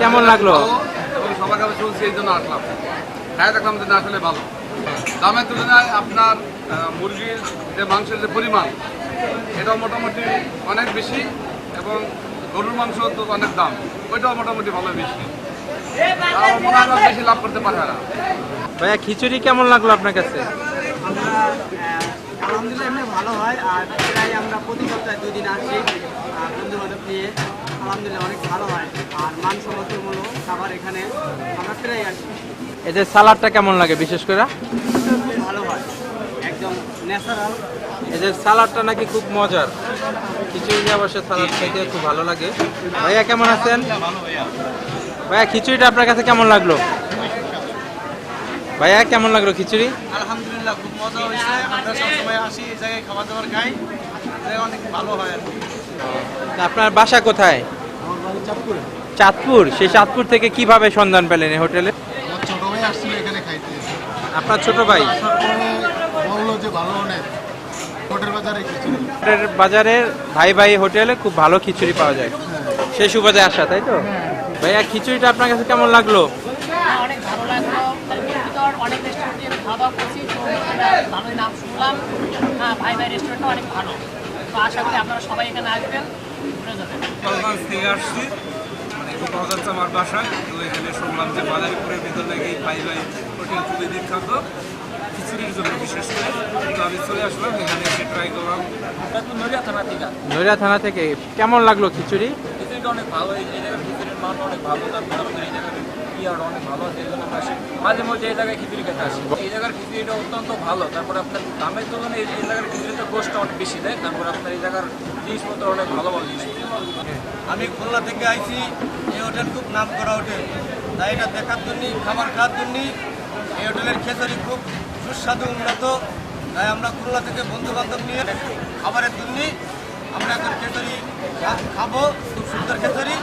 কেমন লাগল? সবার কাছে শুনছি এই জন্য আসলাম। খাই দেখলাম যে না আসলে ভালো। দামের তুলনায় আপনার মুরগির যে মাংসের যে পরিমাণ এটাও মোটামুটি অনেক বেশি এবং গরুর মাংস তো অনেক দাম। ওইটাও মোটামুটি ভালো বেশি। তাও মনে হয় বেশি লাভ করতে পারে না। ভাইয়া খিচুড়ি কেমন লাগল আপনার কাছে? আলহামদুলিল্লাহ এমনি ভালো হয়। আর প্রায় আমরা প্রতি সপ্তাহে দুই দিন আসি। বান্ধব নিয়ে আলহামদুলিল্লাহ অনেক ভালো হয়। আর মানসম্মতমূলক খাবার এখানে আমরা প্রায় আসি। এই সালাডটা কেমন লাগে বিশেষ করে? ভালো হয়। একদম ন্যাচারাল এই যে সালাডটা নাকি খুব মজার। খিচুড়ি অবশ্য সালাদ খেতে খুব ভালো লাগে। ভাইয়া কেমন আছেন? ভাইয়া খিচুড়িটা আপনার কাছে কেমন লাগল? ভাইয়া কেমন লাগল খিচুড়ি? আলহামদুলিল্লাহ খুব মজা হয়েছে। আমরা সবসময় আসি এই জায়গায় খাবার দাবার খাই। অনেক ভালো হয় আর তা আপনার বাসা কোথায়? চাঁদপুরে। সেই চাঁদপুর থেকে কীভাবে সন্ধান পেলেন হোটেলে? আপনার ছোট ভাই? বাজারের ভাই ভাই হোটেলে খুব ভালো খিচুড়ি পাওয়া যায়। সেই সুবাদে আসা, তাই তো? ভাইয়া, খিচুড়িটা আপনার কাছে কেমন লাগল? অনেক ভালো তো আশা করি আপনারা সবাই এখানে আসবেন ঘুরে যাবেন। গোপালগঞ্জ থেকে আসছি। মানে গোপালগঞ্জ আমার বাসা তো এখানে শুনলাম যে মাদারীপুরের ভিতর নাকি ভাই ভাই হোটেল খুবই বিখ্যাত খিচুড়ির জন্য বিশেষ করে। তো আমি চলে আসলাম এখানে এসে ট্রাই করলাম। নড়িয়া থানা থেকে। নৈরা থানা থেকে। কেমন লাগল খিচুড়ি? খিচুড়িটা অনেক ভালো এই জায়গার খিচুড়ির মান অনেক ভালো তারপর আমাদের এই জায়গার ইয়ার অনেক ভালো আছে এই জন্য আমরা মাঝে মধ্যে এই জায়গায় খিচুড়ি খেতে আসি। এই জায়গার খিচুড়িটা অত্যন্ত ভালো, তারপর আপনার দামের তুলনায় এই জায়গার খিচুড়িতে কোস্টটা অনেক বেশি দেয়, তারপর আপনার এই জায়গার জিনিসপত্র অনেক ভালো ভালো জিনিস আমি খুলনা থেকে আইছি, এই হোটেল খুব নাম করা হোটেল। তাই এটা দেখার জন্য খাবার খাওয়ার জন্য এই হোটেলের খেসারি খুব সুস্বাদু উন্নত। তাই আমরা খুলনা থেকে বন্ধু বান্ধব নিয়ে খাবারের জন্য আমরা এখন খেসারি খাব, খুব সুন্দর খেসারি